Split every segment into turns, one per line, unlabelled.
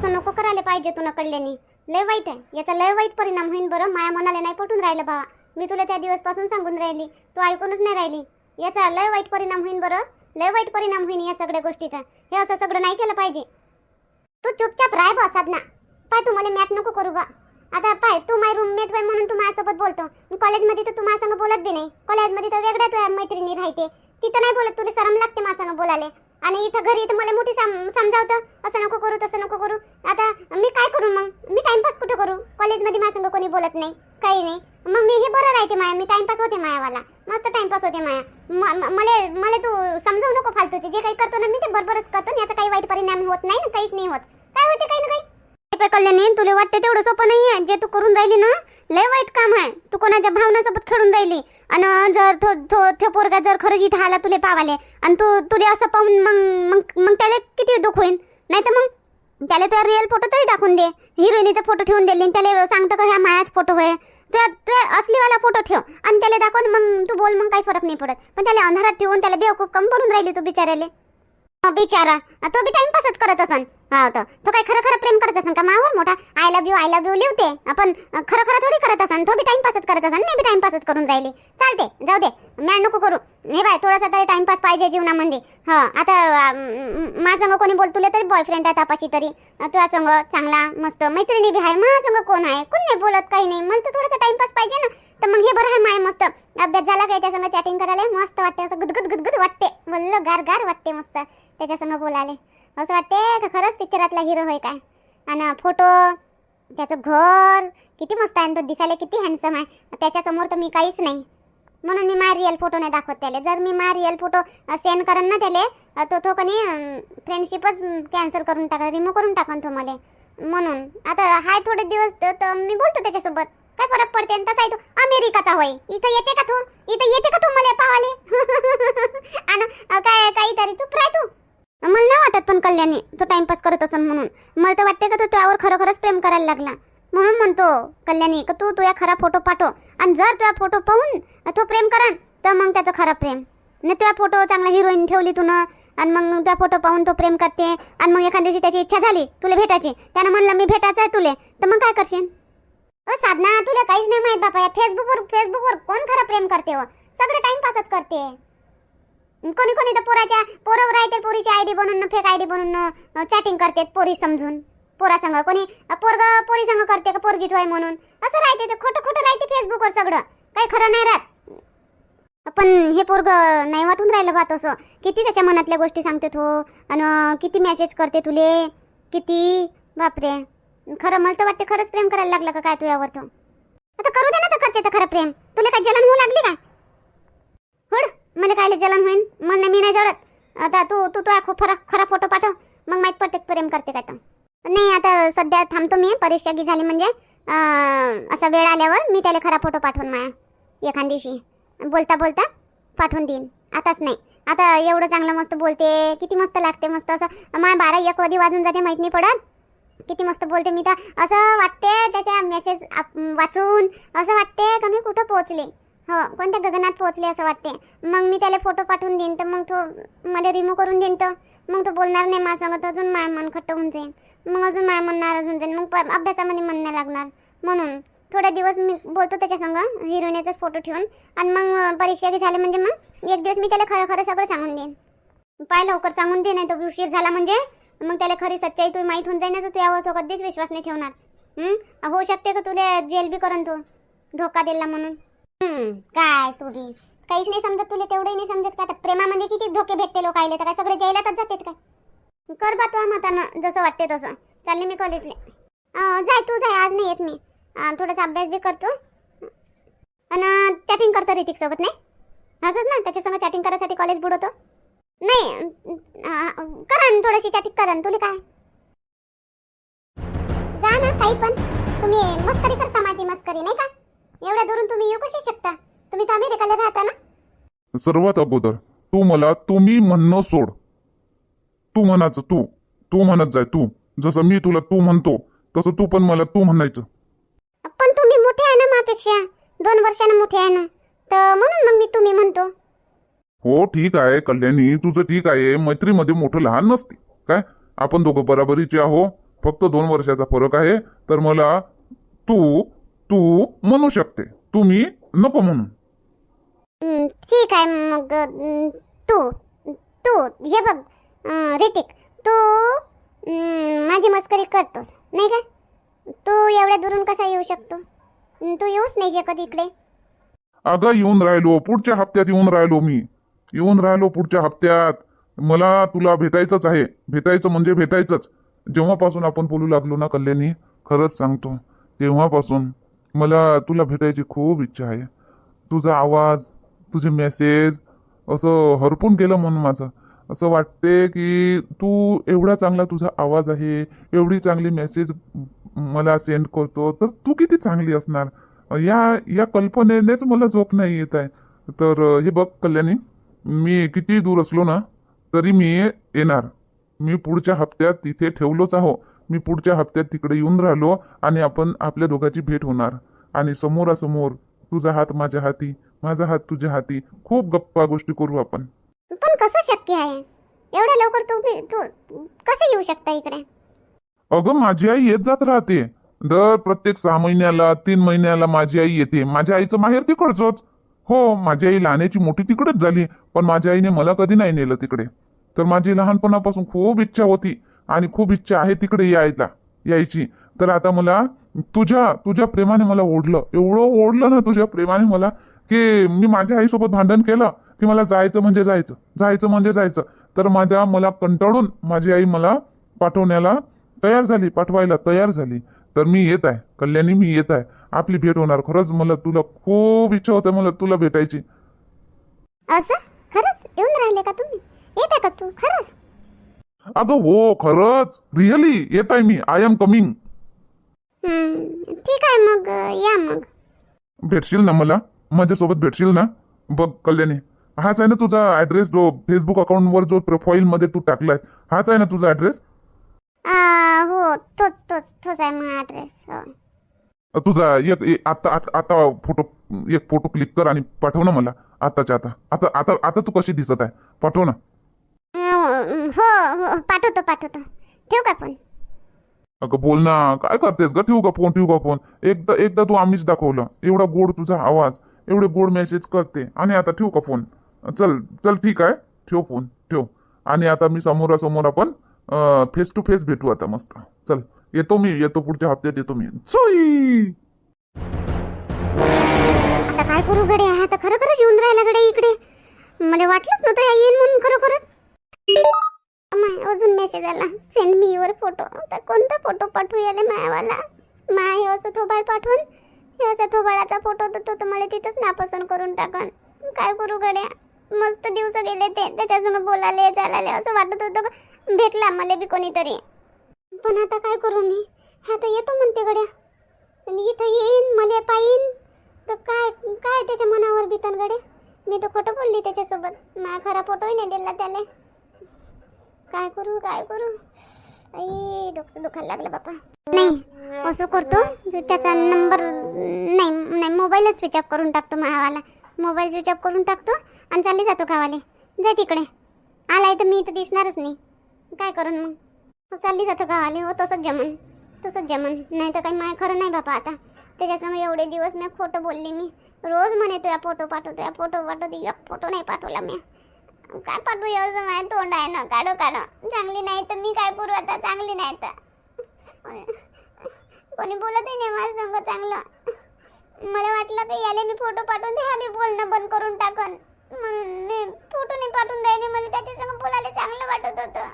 असं नको करायला पाहिजे तू नकडल्याने लय वाईट आहे. याचा लय वाईट परिणाम होईन बरं. माया मनाला नाही पटून राहिलं बाबा. मी तुला त्या दिवसपासून सांगून राहिली. तू ऐकूनच नाही राहिली. याचा लय वाईट परिणाम होईन बरं. लय वाईट परिणाम होईन या सगळ्या गोष्टीचा. हे असं सगळं नाही केलं पाहिजे. तू चुपचाप राह बा साधना. पाय तू मला मॅट नको करू बा. आता पाय तू माय रूममेट आहे म्हणून तू माझ्यासोबत बोलतो. कॉलेजमध्ये तर तू माझ्यासंग बोलत बी नाही. कॉलेजमध्ये तर वेगळ्या तुझ्या मैत्रिणी राहते. तिथं नाही बोलत तुला शरम लागते माझ्यासंग बोलायला. आणि इथं घरी तर मला मोठी सम समजावतं. असं नको करू तसं नको करू. आता मी काय करू मग? मी टाइमपास कुठं करू? कॉलेजमध्ये माझ्यासंग कोणी बोलत नाही काही नाही. मग मी हे बरं राहते माया. मी टाइमपास होते मायावाला. मस्त टाइमपास होते माया. मला मला तू समजावू नको फालतूचे. जे काही करतो ना मी ते बरोबरच करतो. याचा काही वाईट परिणाम होत नाही ना काहीच नाही होत. काय होते काही ना काही? हे कल्याणी. तुला वाटते तेवढं सोपं नाहीये. जे तू करून राहिली ना लय वाईट काम आहे. तू कोणाच्या भावनासोबत खेळून राहिली? आणि जर तो थो थो पोरगा जर खरंच इथं आला तुले पावाले. आणि तू तुले असं पाहून मग मग मग त्याला किती दुःख होईल नाही तर मग? त्याला तुझा रिअल फोटो तरी दाखवून दे. हिरोईनीचा फोटो ठेवून दिले आणि त्याला सांगतं का ह्या मायाच फोटो होय तुझ्या तुझ्या असलीवाला फोटो ठेव. आणि त्याला दाखवून मग तू बोल मग काही फरक नाही पडत. पण त्याला अंधारात ठेवून त्याला बेवकूफ कम करून राहिली तू बिचाराले बिचारा. तो बी टाइमपासच करत असन. हा तो तो काय खरं खरं प्रेम करत असन का? मावर मोठा. I love you I love you लिवते आपण खरं खरं थोडी करत असन. तो बी टाइमपासच करत असन. मी बी टाइमपासच करून राहिले. चालते जाऊ दे. मॅड नको करू. हे बाय थोडासा तरी टाइमपास पाहिजे जीवनामध्ये. हा आता माझ्या संग कोणी बोल तरी बॉयफ्रेंड आहे तापाशी तरी. तुझ्या संग चांगला मस्त मैत्रिणी बी आहे माझ्या संग कोण आहे? कोण नाही बोलत काही नाही. मला तर थोडासा टाइमपास पाहिजे ना. तर मग हे बरं आहे माय मस्त. अभ्यास झाला का याच्या संग चॅटिंग करायला? मस्त वाटते. असं गुदगुद गुदगुद वाटते. बोललं गार गार वाटते मस्त त्याच्या संग बोलायला. असं वाटते का खरंच पिक्चरातला हिरो होय काय? आणि फोटो त्याचं घर किती मस्त आहे तो दिसायला किती हँडसम आहे. त्याच्यासमोर तर मी काहीच नाही. म्हणून मी मा रिअल फोटो नाही दाखवत त्याला. जर मी मा रिअल फोटो सेंड करेन ना त्याला तो तो कनी फ्रेंडशिपच कॅन्सल करून टाका रिमूव्ह करून टाकन तो मला. म्हणून. आता हाय थोडे दिवस तर मी बोलतो त्याच्यासोबत. काय फरक पडते आणि तसा आहे अमेरिकाचा होय. इथं येते का तू? इथं येते का तू मला पावाले आणि काय काहीतरी चुप राह तू. मला नाही वाटत पण कल्याणी तो टाइमपास करत असन म्हणून. मला तर वाटते का तो त्यावर खरोखरच प्रेम करायला लागला. म्हणून म्हणतो कल्याणी का तू तुझ्या खरा फोटो पाठव. आणि जर तुझ्या फोटो पाहून तो प्रेम करन तर मग त्याचा खरा प्रेम. न तुझ्या फोटो चांगला हिरोईन ठेवली तू ना आणि मग त्या फोटो पाहून तो प्रेम करते आणि मग एखाद्या दिवशी त्याची इच्छा झाली तुला भेटायची त्यानं म्हणलं मी भेटायचं आहे तुले. तर मग काय करशील? अ साधना तुला काहीच नाही माहीत बापा या फेसबुकवर फेसबुकवर कोण खरं प्रेम करते व? सगळे टाइमपासच करते. कोणी कोणी तर पोराच्या पोरावर राहते पोरीची आयडी बनवून फेक आयडी बनवून चॅटिंग करते पोरी समजून. पोरा संग कोणी पोरग पोरी संग करते का पोरगी आहे म्हणून? असं राहते ते खोटं खोटं राहते फेसबुकवर सगळं. काही खरं नाही राहत. पण हे पोरग नाही वाटून राहिलं बा तसं. किती त्याच्या मनातल्या गोष्टी सांगते तो. आणि किती मेसेज करते तुले. किती? बापरे. खरं मला तर वाटते खरंच प्रेम करायला लागलं का काय तुझ्यावर तो? आता करू दे ना तर करते तर खरं प्रेम. तुला काय जलन होऊ लागली का मला काय जलन होईन? मला मी नाही जळत आता तू तू तो खरा खरा फोटो पाठव. मग माहीत पडते प्रेम करते काय तर. नाही आता सध्या थांबतो मी. परीक्षा की झाली म्हणजे. असा वेळ आल्यावर मी त्याला खरा फोटो पाठवून माया. एखाद दिवशी. बोलता बोलता पाठवून देईन. आताच नाही. आता एवढं चांगलं मस्त बोलते. किती मस्त लागते मस्त असं. माय बारा एक वादी वाजून जाते माहीत नाही पडत. किती मस्त बोलते मी तर. असं वाटते त्याच्या मेसेज वाचून. असं वाटते का मी कुठं पोहोचले? हो कोणत्या गगनात पोहोचले असं वाटते? मग मी त्याला फोटो पाठवून देईन तर मग तो मला रिमूव्ह करून देईन तर मग तो बोलणार नाही माझ्या संगत अजून माय मन खट्ट होऊन जाईल मग अजून माय म्हणणार होऊन जाईल मग प- अभ्यासामध्ये मन नाही लागणार. म्हणून थोडा दिवस मी बोलतो त्याच्या संग हिरोनेचाच फोटो ठेवून. आणि मग परीक्षा झाले झाली म्हणजे मग एक दिवस मी त्याला खरं खरं सगळं सांगून देईन. पाय लवकर सांगून दे नाही तो उशीर झाला म्हणजे मग त्याला खरी सच्चाई तू माहीत होऊन जाईन ना तर यावर तो कधीच विश्वास नाही ठेवणार. होऊ शकते का तुला जेल बी करून तू? धोका दिला म्हणून. काय तुझी? काहीच नाही समजत तुला तेवढंही नाही समजत का? आता प्रेमामध्ये किती धोके भेटते लोक आले तर काय? सगळे जेलातच जातात काय? कर बा तुझ्या मतानं जसं वाटते तसं. चालले मी कॉलेजला जाय तू जाय. आज नाही येत मी. थोडासा अभ्यास बी करतो आणि चॅटिंग करतो ऋतिक सोबत नाही? असंच ना? त्याच्यासंग चॅटिंग करायसाठी कॉलेज बुडवतो? नाही. करा थोडीशी चॅटिंग करन तुला काय? जा ना काही पण. तुम्ही मस्करी करता माझी मस्करी नाही का? एवढ्या दुरून तुम्ही येऊ कशी शकता? तुम्ही तर अमेरिकाला राहता ना?
सर्वात अगोदर तू मला तुम्ही म्हणणं सोड. तू म्हणायचं तू तू म्हणत जाय तू. जसं मी तुला तू म्हणतो तसं तू पण मला तू म्हणायचं.
पण तुम्ही मोठे आहे ना मापेक्षा दोन वर्षानं मोठे आहे ना? तर म्हणून मग मी तुम्ही म्हणतो.
हो ठीक आहे कल्याणी तुझं ठीक आहे. मैत्रीमध्ये मोठं लहान नसते. काय? आपण दोघं बराबरीचे आहो. फक्त दोन वर्षाचा फरक आहे. तर मला तू तू म्हणू शकते. तुम्ही नको म्हणून
हं, ठीक आहे मग अं, तू तू हे बघ अं, ऋतिक तू अं, माझी मस्करी करतोस नाही का? तू एवढ्या दुरून कसा येऊ शकतो? अं, तू येऊच नाही शकत इकडे.
अगं येऊन राहिलो पुढच्या हप्त्यात येऊन राहिलो मी. येऊन राहिलो पुढच्या हप्त्यात. मला तुला भेटायचंच आहे. भेटायचं म्हणजे भेटायचंच. जेव्हापासून आपण बोलू लागलो ना कल्याणी? खरंच सांगतो. तेव्हापासून मला तुला भेटायची खूप इच्छा आहे. तुझा आवाज तुझे मेसेज असं हरपून गेलं म्हणून माझं. असं वाटते की तू एवढा चांगला तुझा आवाज आहे एवढी चांगली मेसेज मला सेंड करतो तर तू किती चांगली असणार? या या कल्पनेनेच मला झोप नाही येत आहे. तर हे बघ कल्याणी मी किती दूर असलो ना तरी मी येणार. मी पुढच्या हप्त्यात तिथे ठेवलोच आहो. मी पुढच्या हप्त्यात तिकडे येऊन राहिलो आणि आपण आपल्या दोघांची भेट होणार. आणि समोरासमोर तुझा हात माझ्या हाती माझा हात तुझ्या हाती खूप गप्पा गोष्टी करू आपण.
पण कसं शक्य आहे? एवढ्या लवकर तुम्ही तू कसं येऊ शकता इकडे?
अगं माझी आई येत जात राहते. दर प्रत्येक सहा महिन्याला तीन महिन्याला माझी आई येते. माझ्या आईचं माहेर तिकडचंच. हो माझी आई लहानाची मोठी तिकडेच झाली पण माझ्या आईने मला कधी नाही नेलं तिकडे. तर माझी लहानपणापासून खूप इच्छा होती. आणि खूप इच्छा आहे तिकडे यायला यायची. तर आता मला तुझ्या तुझ्या प्रेमाने मला ओढलं. एवढं ओढलं ना तुझ्या प्रेमाने मला की मी माझ्या आईसोबत भांडण केलं की मला जायचं म्हणजे जायचं जायचं म्हणजे जायचं. तर माझ्या मला कंटाळून माझी आई मला पाठवण्याला तयार झाली पाठवायला तयार झाली. तर मी येत आहे. कल्याणी मी येत आहे. आपली भेट होणार. खरंच मला तुला खूप इच्छा होते मला तुला भेटायची.
असं? खरंच? येऊन राहिले का तुम्ही? येत आहे का तू? खरंच?
अगं हो खरंच. रिअली येत आहे मी आय एम कमिंग
ठीक आहे मग या मग.
भेटशील ना मला? माझ्यासोबत भेटशील ना? बघ कल्याणी. हाच आहे ना तुझा ऍड्रेस जो फेसबुक अकाउंटवर जो प्रोफाईल मध्ये तू टाकलाय. हाच आहे ना तुझा ऍड्रेस
आ, हो तोच तोच तोच आहे मग ॲड्रेस हो.
तुझा एक आता आता आता फोटो एक फोटो क्लिक कर आणि पाठव ना मला. आताच्या आता. आता आता आता तू कशी दिसत आहे? पाठव ना.
हो हो पाठवतो पाठवतो. ठेवू का पण
अगं बोल ना. काय करतेस ग? ठेवू का फोन? ठेवू का फोन? एकदा एकदा तू आम्हीच दाखवलं. एवढा गोड तुझा आवाज. एवढे गोड मेसेज करते. आणि आता ठेवू का फोन? चल चल ठीक आहे. ठेव फोन ठेव. आणि आता मी समोरासमोर आपण फेस टू फेस भेटू आता मस्त. चल येतो मी. येतो पुढच्या हप्त्यात येतो मी. चुई!
आता काय करू गडे आता खरं खरंच येऊन राहिला गडे इकडे. मला वाटलंच नव्हतं येईन म्हणून खरोखरच. अजून मेसेज आला. सेंड मी युअर फोटो आता कोणता फोटो पाठवू याले मायावाला? माय हे असं थोबाड पाठवून? हे असा थोबाडाचा फोटो तर तो तर मला तिथंच नापसंत करून टाकन. काय करू गड्या? मस्त दिवस गेले ते. त्याच्यासंग बोलाले चालाले असं वाटत होतं भेटला मला बी कोणीतरी. पण आता काय करू मी? ह्या आता येतो म्हणते गड्या. आणि इथं येईन मला पाहीन. तर काय काय त्याच्या मनावर बितन गडे मी तर खोटं बोलली त्याच्यासोबत. माझा खरा फोटोही नाही दिला त्याला. काय करू काय करू? आई डोकं दुखायला लागलं बापा. नाही असं करतो. त्याचा नंबर नाही नाही मोबाईलच स्विच ऑफ करून टाकतो मावाला. मोबाईल स्विच ऑफ करून टाकतो आणि चालली जातो गावाले. जा तिकडे. आलाय तर मी इथं दिसणारच नाही. काय करून मग? चालली जातो गावाले. हो तसंच जमन. तसंच जमन. नाही तर काही माय खरं नाही बापा आता. त्याच्यासमोर एवढे दिवस मी खोटं बोलले मी. रोज म्हणे या फोटो पाठवतो या फोटो पाठवते एक फोटो नाही पाठवला मी काय पाठवू एवढं माझं तोंड आहे ना? काढो काढो. चांगली नाही तर मी काय करू आता? चांगली नाही तर. कोणी बोलतही नाही माझं संग चांगलं? मला वाटलं की याले मी फोटो पाठवून दे. हा मी बोलणं बंद करून टाकन. म्हणून मी फोटो नाही पाठवून राहिले. मला त्याच्या संग बोलायला चांगलं वाटत होतं.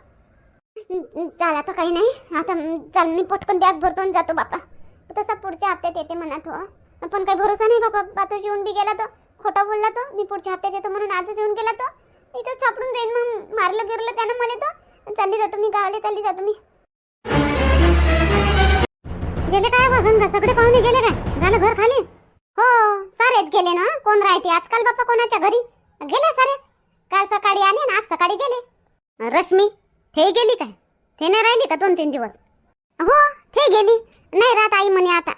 चाल आता काही नाही. आता चाल मी पटकन बॅग भरतो आणि जातो बापा. तसा पुढच्या हप्त्यात येते म्हणत हो. पण काही भरोसा नाही बापा. आता येऊन बी गेला तो. खोटा बोलला तो. मी पुढच्या हप्त्यात येतो म्हणून आजच येऊन गेला तो. इथं छापडून जाईन मग. मारलं गिरलं त्यानं मला तर. चालली जातो मी गावाला चालली जातो मी. गेले काय बा गंगा सगळे पाहुणे गेले काय? झालं घर खाली? हो सारेच गेले ना? कोण राहते? आजकाल बाप्पा कोणाच्या घरी? गेले सारेच. काल सकाळी आले ना आज सकाळी गेले. रश्मी ते गेली काय? ते नाही राहिली का दोन तीन दिवस? हो ते गेली. नाही राहत आई म्हणे आता.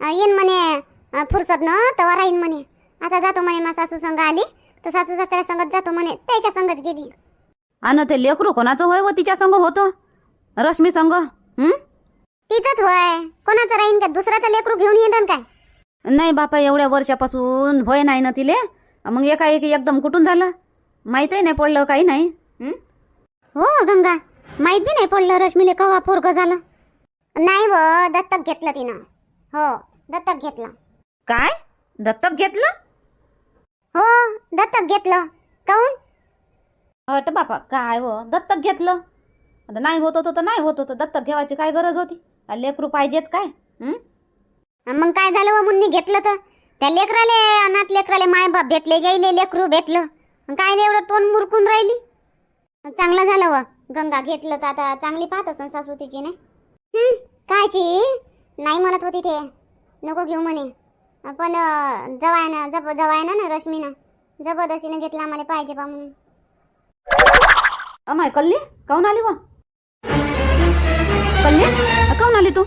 येईन म्हणे फुरसत न तवा राहीन म्हणे. आता जातो म्हणे मा सासू संग आली. तर सासू सासऱ्या संगत जातो म्हणे त्याच्या संगच गेली.
आणि ते लेकरू कोणाचं होय व तिच्या संग होतं? रश्मी संग हं?
तिचंच होय. कोणाचं राहीन का? दुसऱ्याचं लेकरू घेऊन येईन काय?
नाही बापा एवढ्या वर्षापासून भय नाही ना तिले. मग एकाएकी एकदम कुठून झालं? माहीतही नाही पडलं काही नाही हं?
हो गंगा. माहीत बी नाही पडलं रश्मीले कवा पोरग झालं. नाही व दत्तक घेतलं तिनं. हो दत्तक घेतलं.
काय? दत्तक घेतलं?
हो दत्तक घेतलं. काऊन
हट बापा काय हो दत्तक घेतलं. आता नाही होत होतं तर नाही होत होतं. दत्तक घेवायची काय गरज होती? लेकरू पाहिजेच काय? हं?
मग काय झालं व मुन्नी घेतलं तर? त्या लेकराले अनाथ लेकराले माय बाप भेटले गेले लेकरू भेटलं. मग काय एवढं तोंड मुरकून राहिली? चांगलं झालं व. गंगा घेतलं तर आता चांगली पाहत असन सासू तिची नाही? हं, कायची? नाही म्हणत होती ते. नको घेऊ म्हणे. पण जवायनं जब जवायनं ना रश्मीनं. जबरदस्तीनं घेतलं आम्हाला पाहिजे बा म्हणून.
अमाय कल्ली काऊन आली व? कल्ली काऊन आली तू?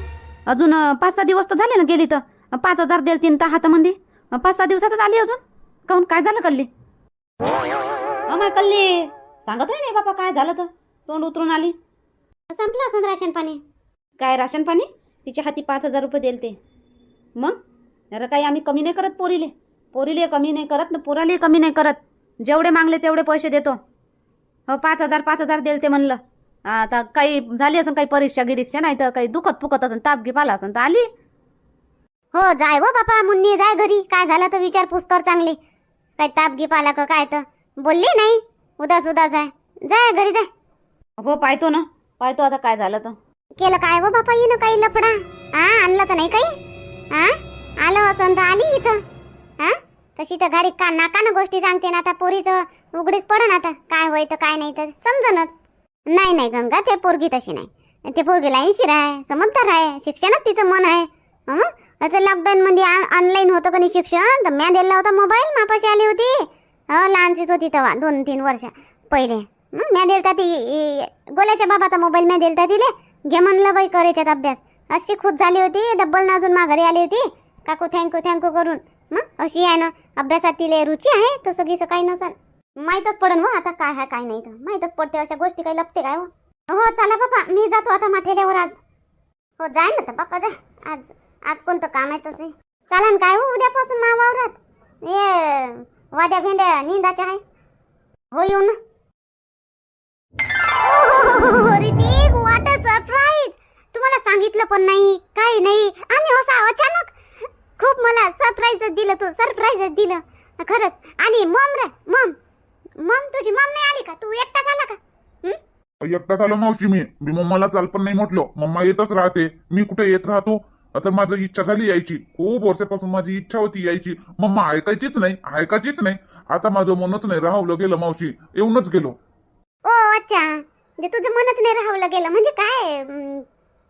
अजून पाच सहा दिवस तर झाले ना गेली तर. पाच हजार देल तीन तर हातामध्ये पाच सहा दिवसातच आली अजून? काऊन काय झालं कल्ली? अमाय कल्ली सांगत नाही बाबा काय झालं तर. तोंड उतरून आली.
संपलं असं राशन पाणी
काय राशन पाणी तिच्या हाती पाच हजार रुपये देल ते. मग? अरे काही आम्ही कमी नाही करत पोरीले. पोरीले कमी नाही करत ना पोराले कमी नाही करत. जेवढे मागले तेवढे पैसे देतो. हो पाच हजार पाच हजार देल ते म्हणलं. आता काही झाली असं काही परीक्षा गिरीक्षा नाही तर काही दुखत फुकत असन ताप गिप आला असन तर आली.
हो जाय हो बापा मुन्नी जाय घरी. काय झालं तर विचारपूस कर चांगली. काय ताप गिप आला का काय तर. बोलली नाही. उदास उदास आहे. जाय घरी जाय.
हो पाहतो ना. पाहतो आता काय झालं तर.
केलं काय हो बापा येणं काही लपडा हा आणलं तर नाही काही? हा आलं हो असं तर आली इथं. हा? तशी तर गाडी का नाकानं गोष्टी सांगते ना आता पोरीचं उघडीच पडन आता. काय होय तर काय नाही तर समजनच. नाही नाही गंगा ते पोरगी तशी नाही. ते पोरगीला ऐंशीर आहे समजदार आहे शिक्षणात तिचं मन आहे. हं? आता लॉकडाऊन मध्ये ऑनलाईन होतं का नाही शिक्षण? तर म्या दिला होता मोबाईल मापाशी आली होती. हो लहानशीच होती तेव्हा दोन तीन वर्ष पहिले. म्या दिलता ती गोल्याच्या बाबाचा मोबाईल म्या दिलता तिले. घे म्हणलं बाई करायच्यात अभ्यास. अशी खुद झाली होती डब्बल नाजून माघारी आली होती. काकू थँक्यू थँक्यू करून. मग अशी आहे ना अभ्यासात रुची आहे तर सगळीचं काही नसन. माहीतच पडन व आता काय आहे काय नाही तर. माहीतच पडते अशा गोष्टी काही लपते काय हो. हो चला बापा मी जातो आता माठेड्यावर आज. हो जाय ना तर बापा जा. आज आज कोणतं काम आहे तसे. चालन काय हो उद्यापासून मा वावरात ये वाद्या भेंड्या निंदाच्या आहे. हो येऊ ना. ऋतिक व्हॉट सरप्राईज तुम्हाला सांगितलं पण नाही काही नाही. आणि हो, असा अचानक खूप मला सरप्राईजच दिलं तू सरप्राईजच दिलं. खरंच. आणि मम रे मम मम तुझी मम नाही आली का? तू एकटाच आला का?
एकटा झालो मावशी मी. मी मम्माला चाल पण नाही म्हटलं. मम्मा येतच राहते. मी कुठे येत राहतो? आता माझं इच्छा झाली यायची. खूप वर्षापासून माझी इच्छा होती यायची. मम्मा ऐकायचीच नाही ऐकायचीच नाही. आता माझं मनच नाही राहवलं गेलं मावशी. येऊनच गेलो.
ओ अच्छा. म्हणजे तुझं मनच नाही राहवलं गेलं. म्हणजे काय?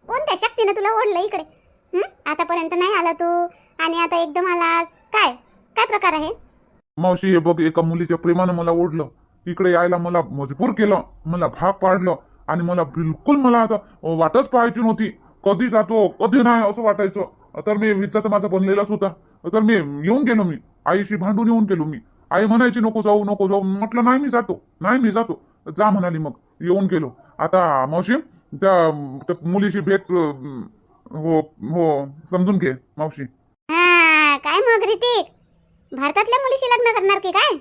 कोणत्या शक्तीने तुला ओढलं इकडे? आतापर्यंत नाही आला तू. आणि आता एकदम आलास काय? काय प्रकार आहे?
मावशी हे बघ एका मुलीच्या प्रेमानं मला ओढलं. इकडे यायला मला मजबूर केलं मला भाग पाडलं आणि मला बिलकुल मला आता वाटच पाहायची नव्हती. कधी जातो कधी नाही असं वाटायचं. तर मी विचार तर माझा बनलेलाच होता. तर मी येऊन गेलो मी. आईशी भांडून येऊन गेलो मी. आई म्हणायची नको जाऊ नको जाऊ. म्हटलं नाही मी जातो. नाही मी जातो. जा म्हणाली मग. येऊन गेलो. आता मावशी त्या मुलीशी भेट हो हो समजून घे मावशी.
ऋतिक भारतातल्या मुलीशी लग्न करणार की काय?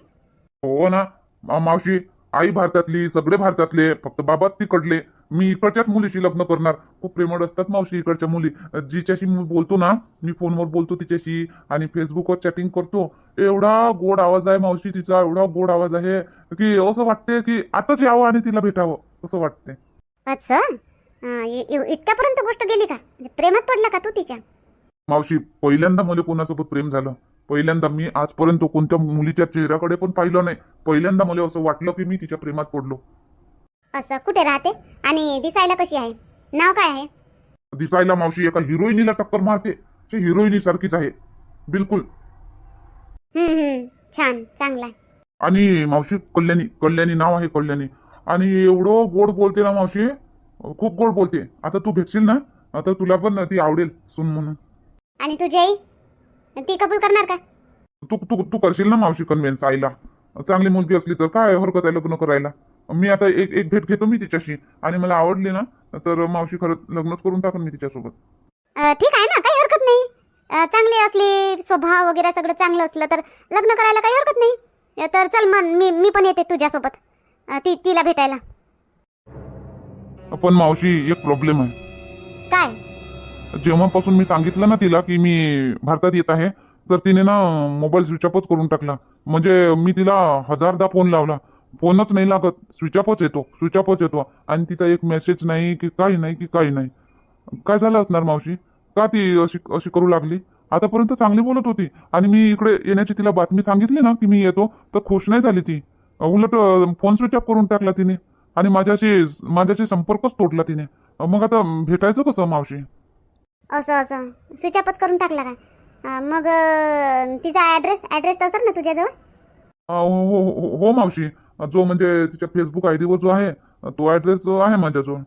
हो ना मा- मावशी आई भारतातली सगळे भारतातले फक्त बाबाच तिकडले. मी इकडच्याच मुलीशी लग्न करणार. खूप प्रेमळ असतात मावशी इकडच्या मुली. जिच्याशी मी बोलतो ना मी फोनवर बोलतो तिच्याशी आणि फेसबुकवर चॅटिंग करतो. एवढा गोड आवाज आहे मावशी तिचा एवढा गोड आवाज आहे की असं वाटते की आताच यावं आणि तिला भेटावं असं वाटते
अच्छा. अं, इ- इ- इतक्यापर्यंत गोष्ट गेली का? म्हणजे प्रेमात पडला का तू तिच्या?
मावशी पहिल्यांदा मला कोणासोबत प्रेम झालं? पहिल्यांदा मी आजपर्यंत कोणत्या मुलीच्या चेहऱ्याकडे पण पाहिलं नाही. पहिल्यांदा मला असं वाटलं की मी तिच्या प्रेमात पडलो.
असं कुठे राहते? आणि दिसायला कशी आहे? नाव काय आहे?
दिसायला मावशी एका हिरोईनीला टक्कर मारते. ती हिरोईनी सारखीच आहे. बिलकुल.
हम्म हम्म. छान. चांगला आहे.
आणि मावशी कल्याणी. कल्याणी नाव आहे कल्याणी. आणि एवढं गोड बोलते ना मावशी. खूप गोड बोलते. आता तू भेटशील ना? आता तुला पण ती आवडेल सुन म्हणून.
आणि तुझी आई? ती कबूल करणार का?
तू तू तू करशील ना मावशी कन्व्हिन्स आईला. चांगली मुलगी असली तर काय हरकत आहे लग्न करायला? मी आता एक एक भेट घेतो मी तिच्याशी. आणि मला आवडली ना तर मावशी खरंच लग्नच करून टाकन मी तिच्यासोबत.
ठीक आहे ना काही हरकत नाही. चांगली असली स्वभाव वगैरे सगळं चांगलं असलं तर लग्न करायला काही हरकत नाही. तर चल मग मी मी पण येते तुझ्यासोबत. ती तिला भेटायला.
पण मावशी एक प्रॉब्लेम आहे.
काय?
जेव्हापासून मी सांगितलं ना तिला की मी भारतात येत आहे तर तिने ना मोबाईल स्विच ऑफच करून टाकला. म्हणजे मी तिला हजारदा फोन लावला. फोनच नाही लागत. स्विच ऑफच येतो. स्विच ऑफच येतो. आणि तिचा एक मेसेज नाही की काही नाही की काही नाही. काय झालं असणार मावशी? का ती अशी अशी करू लागली? आतापर्यंत चांगली बोलत होती. आणि मी इकडे येण्याची तिला बातमी सांगितली ना की मी येतो तर खुश नाही झाली ती. उलट फोन स्विच ऑफ करून टाकला तिने. आणि माझ्याशी माझ्याशी संपर्कच तोडला तिने. मग आता भेटायचं कसं मावशी?
असं असं. स्विच ऑफच करून टाकला काय अं, मग अं, तिचा ॲड्रेस ॲड्रेस असेल ना तुझ्याजवळ?
अ, हो हो हो- हो मावशी. जो म्हणजे तिच्या फेसबुक आय डीवर जो आहे तो ॲड्रेस आहे माझ्याजवळ.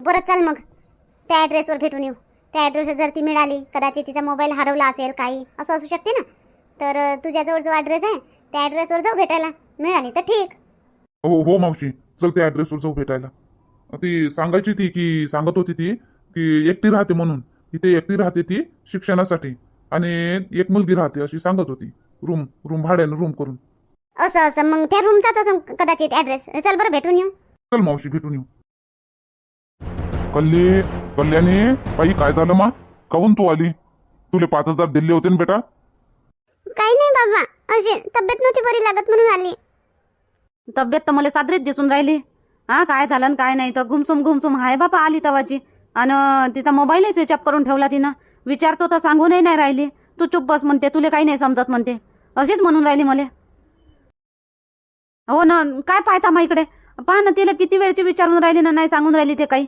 बरं चल मग. त्या ॲड्रेसवर भेटून येऊ. त्या ॲड्रेसवर जर ती मिळाली कदाचित तिचा मोबाईल हरवला असेल काही असं असू शकते ना? तर अं, तुझ्याजवळ जो ॲड्रेस आहे त्या ॲड्रेसवर जाऊ भेटायला. मिळाली तर ठीक.
हो हो मावशी. चल त्या ॲड्रेसवर जाऊ भेटायला. ती सांगायची ती की सांगत होती ती की एकटी राहते म्हणून. इथे एकटी राहते ती शिक्षणासाठी. आणि एक मुलगी राहते अशी सांगत होती. रूम रूम भाड्यानं रूम करून.
असं असं. मग त्या रूमचाच असं कदाचित ॲड्रेस चल बरं भेटून येऊ.
चल मावशी भेटून येऊ. कल्ली कल्याणी बाई काय झालं मा? काहून तू आली? तुले पाच हजार दिले होते ना बेटा?
काही नाही बाबा. अशी तब्येत नव्हती बरी लागत म्हणून आली.
तब्येत तर मला सादरीत दिसून राहिली. हा काय झालं काय नाही तर घुमसुम घुमसुम. हाय बापा आली तवाची. आणि तिचा मोबाईलही स्विच ऑफ करून ठेवला तिनं. विचारतो तर सांगूनही नाही राहिली. तू चुप बस म्हणते तुला काही नाही समजत म्हणते. अशीच म्हणून राहिली मला. हो ना काय पाहता मग इकडे? पहा ना तिला किती वेळची विचारून राहिली ना नाही सांगून राहिली ते काही.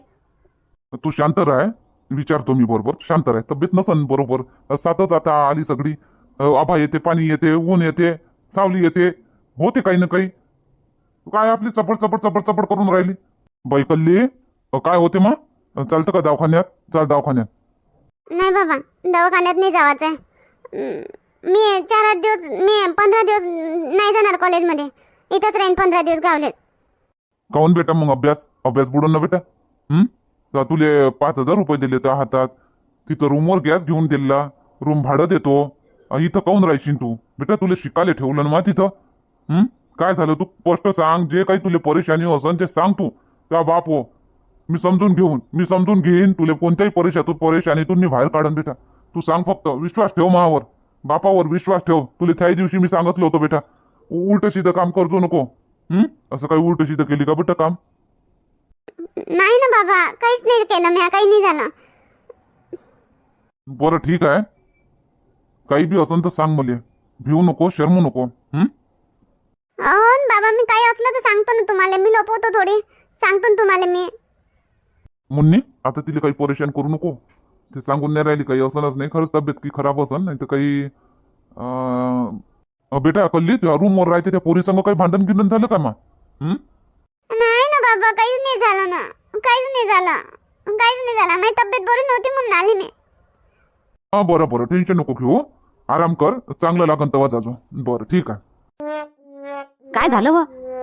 तू शांत राह. विचारतो मी बरोबर. शांत राह. तब्येत नसन बरोबर. सातच आता आली सगळी. आभा येते पाणी येते ऊन येते सावली येते. होते काही ना काही. काय आपली चपड चपड चपड चपड करून राहिली? बाई कल्ली. काय होते मग? चालतं का दवाखान्यात? चाल दवाखान्यात.
नाही बाबा दवाखान्यात नाही आहे अं, मी चार आठ दिवस मी पंधरा दिवस नाही जाणार कॉलेजमध्ये. इथंच राहीन पंधरा दिवस गावलेच.
काऊन बेटा मग अभ्यास? अभ्यास बुडून ना बेटा? हं? तर तुले पाच हजार रुपये दिले त्या हातात. तिथं रूमवर गॅस घेऊन दिला रूम भाडं देतो. अ, इथं काऊन राहशील तू? बेटा तुला शिकायला ठेवलं ना मा तिथं. हं? काय झालं तू? स्पष्ट सांग. जे काही तुला परेशानी असन ते सांग तू. त्या बाप हो. मी समजून घेऊन मी समजून घेईन तुला कोणत्याही परेशातून परेशानीतून मी बाहेर काढन बेटा. तू सांग फक्त विश्वास ठेव मावर. बापावर विश्वास ठेव. तुला त्याही दिवशी मी सांगितलं होतं बेटा. उलट सीधं काम करतो नको. हं? असं काही उलट सीधं केली का बेटा काम?
नाही ना बाबा काहीच नाही केलं मी काही नाही झालं.
बरं ठीक आहे. काही बी असन तर सांग मला. भिवू नको शरमू नको. हं?
अहो बाबा मी काही असलं तर सांगतो ना तुम्हाला. मी लपवतो थोडी. सांगतो ना तुम्हाला मी.
मुन्नी आता तिला काही परेशान करू नको. ते सांगून नाही राहिली काही असनच नाही खरंच तब्येत की खराब असन नाही तर काही अं, बेटा कल्ली त्या रूमवर राहते त्या पोरीसंग काही भांडण गिंडण झालं का मा? हं?
नाही ना बाबा काहीच नाही झालं ना. काहीच नाही झालं. काहीच नाही झालं. माझी तब्येत बरी नव्हती म्हणून आली मी.
हा बरं बरं टेन्शन नको घेऊ. आराम कर. चांगलं लागन तवा जाजो. बरं ठीक आहे.
काय झालं व?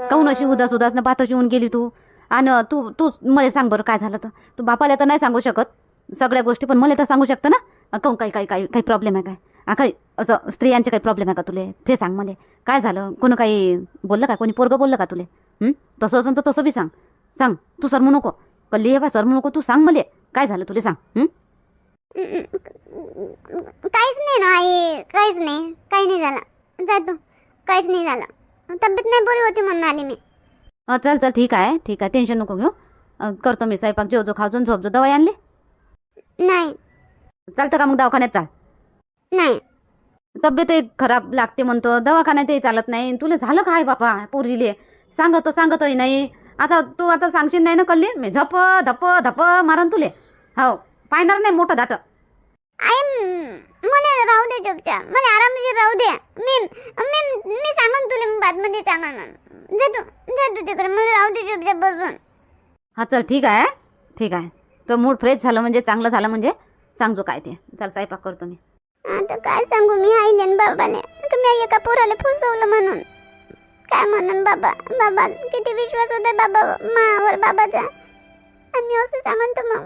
काऊन अशी उदास उदासनं पातच येऊन गेली तू? आणि तू तू मला सांग बरं काय झालं तर. तू बापाला तर नाही सांगू शकत. सगळ्या गोष्टी पण मला तर सांगू शकतं ना. काऊन काही काही काही काही प्रॉब्लेम आहे काय? हा काही असं स्त्रियांचे काही प्रॉब्लेम आहे का तुले? ते सांग मला. काय झालं? कोणी काही बोललं का? कोणी पोरगं बोललं का तुले? तसं असेल तर तसं बी सांग. सांग. तू सरमू नको. कल्ली हे बा सरमू नको. तू सांग मला. काय झालं तुले सांग.
काहीच नाही ना आई. काहीच नाही. काही नाही झालं. जातो काहीच नाही झालं. तब्येत नाही बरी होती म्हणून आली मी.
चल चल ठीक आहे. ठीक आहे. टेन्शन नको घेऊ. अं, करतो मी स्वयंपाक. जेवजो खावजो झोपजो. दवाई आणली?
नाही.
चालतं का मग दवाखान्यात? चाल.
नाही.
तब्येतही खराब लागते म्हणतो. दवाखान्यातही चालत नाही. तुला झालं काय बापा? पोरीले. सांगत सांगतही नाही. आता तू आता सांगशील नाही ना कल्ली? मी झप धप धप मारन तुले. हो. पाहणार नाही मोठं दाट
आई मला राहू दे चुपचाप मला आरामशीर राहू दे. मी मी मी सांगन तुला मी बातमध्ये सांगन. जा तू जा तू तिकडे. मला राहू दे चुपचाप बसून.
हा चल ठीक आहे ठीक आहे. तो मूड फ्रेश झालं म्हणजे चांगलं झालं म्हणजे सांगजो काय ते. चल स्वयंपाक करतो मी.
आता काय सांगू मी आईले बाबाले? का मी एका पोराला फसवलं म्हणून. काय म्हणून बाबा? बाबा किती विश्वास होता बाबा मावर बाबाचा. आणि असं सांगून तर मग.